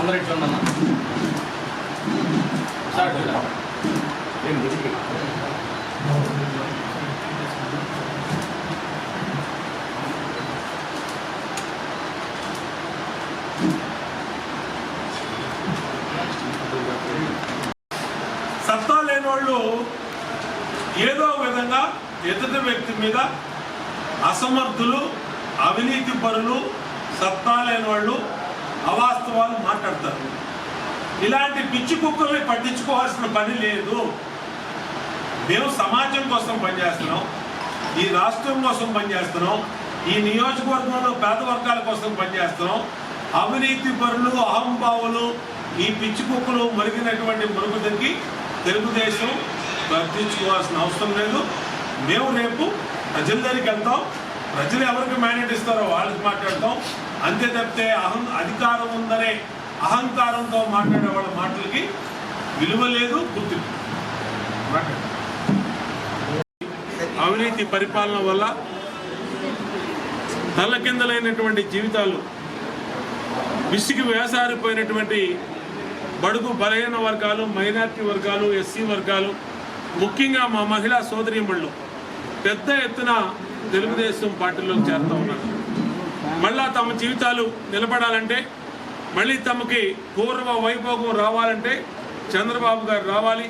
అందరూ ఇట్లా ఉన్నా సార్ ఇట్లా. సత్తా లేని వాళ్ళు ఏదో విధంగా ఎదుటి వ్యక్తి మీద అసమర్థులు అవినీతి పరులు సత్తా లేని వాళ్ళు అవాస్తవాలు మాట్లాడతారు. ఇలాంటి పిచ్చి కుక్కల్ని పట్టించుకోవాల్సిన పని లేదు. మేము సమాజం కోసం పనిచేస్తున్నాం. ఈ రాష్ట్రం కోసం పనిచేస్తున్నాం. ఈ నియోజకవర్గంలో పేద వర్గాల కోసం పనిచేస్తున్నాం. అవినీతి పరులు అహంభావులు ఈ పిచ్చి కుక్కలు మరిగినటువంటి మరుగుదరికి తెలుగుదేశం వర్తించుకోవాల్సిన అవసరం లేదు. మేము రేపు ప్రజల దగ్గరికి వెళ్తాం. ప్రజలు ఎవరికి మ్యాండేట్ ఇస్తారో వాళ్ళకి మాట్లాడతాం. అంతే తప్పితే అహం అధికారం ఉందనే అహంకారంతో మాట్లాడే వాళ్ళ మాటలకి విలువ లేదు గుర్తింపు అవినీతి పరిపాలన వల్ల తల్లకిందలైనటువంటి జీవితాలు విసిగి వేసారిపోయినటువంటి బడుగు బలహీన వర్గాలు మైనారిటీ వర్గాలు ఎస్సీ వర్గాలు ముఖ్యంగా మా మహిళా సోదరీమణులు పెద్ద ఎత్తున తెలుగుదేశం పార్టీలోకి చేరుతూ ఉన్నారు. మళ్ళా తమ జీవితాలు నిలబడాలంటే మళ్ళీ తమకి పూర్వ వైభోగం రావాలంటే చంద్రబాబు గారు రావాలి.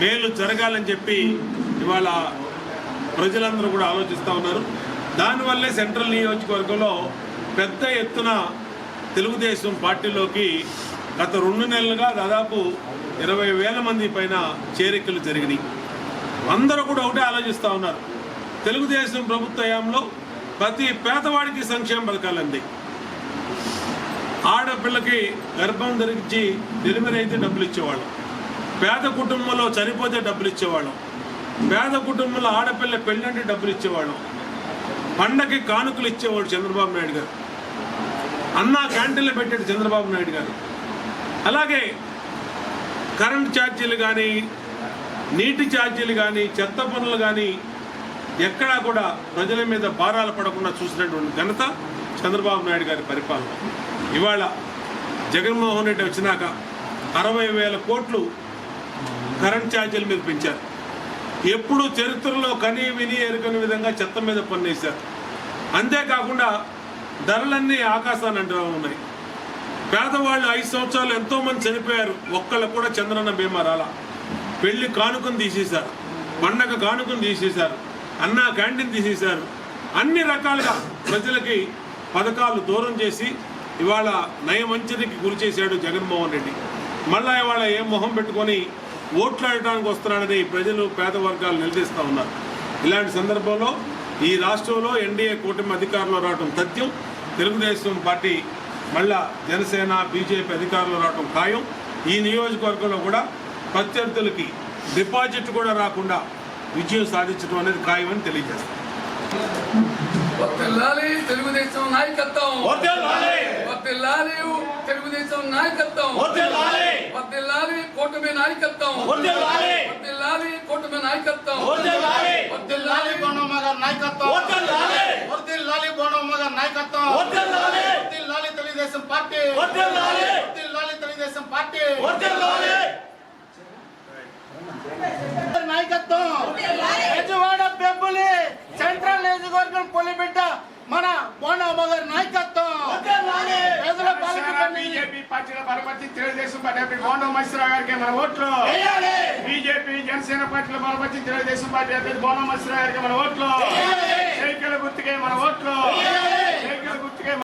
మేలు జరగాలని చెప్పి ఇవాళ ప్రజలందరూ కూడా ఆలోచిస్తూ ఉన్నారు. దానివల్లే సెంట్రల్ నియోజకవర్గంలో పెద్ద ఎత్తున తెలుగుదేశం పార్టీలోకి గత రెండు నెలలుగా దాదాపు ఇరవై వేల మంది పైన చేరికలు జరిగినాయి. అందరూ కూడా ఒకటే ఆలోచిస్తూ ఉన్నారు. తెలుగుదేశం ప్రభుత్వ హయాంలో ప్రతి పేదవాడికి సంక్షేమ పథకాలు అందాయి ఆడపిల్లకి గర్భం ధరించి డెలివరీ అయితే డబ్బులు ఇచ్చేవాళ్ళం. పేద కుటుంబంలో చనిపోతే డబ్బులు ఇచ్చేవాళ్ళం. పేద కుటుంబంలో ఆడపిల్ల పెళ్ళంటే డబ్బులు ఇచ్చేవాళ్ళం. పండగకి కానుకలు ఇచ్చేవాడు చంద్రబాబు నాయుడు గారు. అన్నా క్యాంటీన్లో పెట్టాడు చంద్రబాబు నాయుడు గారు. అలాగే కరెంట్ ఛార్జీలు కానీ నీటి ఛార్జీలు కానీ చెత్త పనులు కానీ ఎక్కడా కూడా ప్రజల మీద భారాలు పడకుండా చూసినటువంటి ఘనత చంద్రబాబు నాయుడు గారి పరిపాలన. ఇవాళ జగన్మోహన్ రెడ్డి వచ్చినాక అరవై వేల కోట్లు కరెంట్ ఛార్జీల మీద పెంచారు. ఎప్పుడు చరిత్రలో కని విని ఎరుకని విధంగా చెత్త మీద పన్నేశారు. అంతేకాకుండా ధరలన్నీ ఆకాశాన్ని అంటూ ఉన్నాయి. పేదవాళ్ళు ఐదు సంవత్సరాలు ఎంతోమంది చనిపోయారు. ఒక్కళ్ళు కూడా చంద్రన్న బీమా రాలా. పెళ్ళి కానుకను తీసేశారు. పండగ కానుకను తీసేశారు. అన్నా క్యాంటీన్ తీసేశారు. అన్ని రకాలుగా ప్రజలకి పథకాలు దూరం చేసి ఇవాళ నయమంచరికి గురి చేశాడు జగన్మోహన్ రెడ్డి. మళ్ళా ఇవాళ ఏం మొహం పెట్టుకొని ఓట్లాడటానికి వస్తున్నాడని ప్రజలు పేద వర్గాలు నిలదీస్తూ ఉన్నారు. ఇలాంటి సందర్భంలో ఈ రాష్ట్రంలో ఎన్డీఏ కూటమి అధికారంలో రావడం తథ్యం తెలుగుదేశం పార్టీ మళ్ళా జనసేన బీజేపీ అధికారంలో రావడం ఖాయం. ఈ నియోజకవర్గంలో కూడా ప్రత్యర్థులకి డిపాజిట్ కూడా రాకుండా విజయం సాధించడం అనేది ఖాయమని తెలియజేస్తాం. వర్తిల్లాలి తెలుగుదేశం నాయకత్వం. వర్తిల్లాలి! తెలుగుదేశం నాయకత్వం. వర్తిల్లాలి! కూటమి నాయకత్వం. వర్తిల్లాలి! కూటమి నాయకత్వం. వర్ధిల్లాలి వర్తిల్లాలి బోనమ్మ గారి నాయకత్వం. వర్ధిల్లాలి బోనమ్మ గారి నాయకత్వం. వర్ధిల్లాలి తెలుగుదేశం పార్టీ. వర్ధిల్లాలి తెలుగుదేశం పార్టీ నాయకత్వం యజవాడ పెబ్బులి సెంట్రల్ నియోజకవర్గం పులిబిడ్డ మన బోనమ్మ గారి నాయకత్వం. పని బీజేపీ పార్టీల బలపరిచి తెలుగుదేశం పార్టీ అభ్యర్థి గోండం మత్స్యరావు గారికి మన ఓట్లు. బీజేపీ జనసేన పార్టీల బలపరిచి తెలుగుదేశం పార్టీ అభ్యర్థి గోండం మత్స్యరావు గారికి మన ఓట్లు. సైకిల్ గుర్తుకే మన ఓట్లు.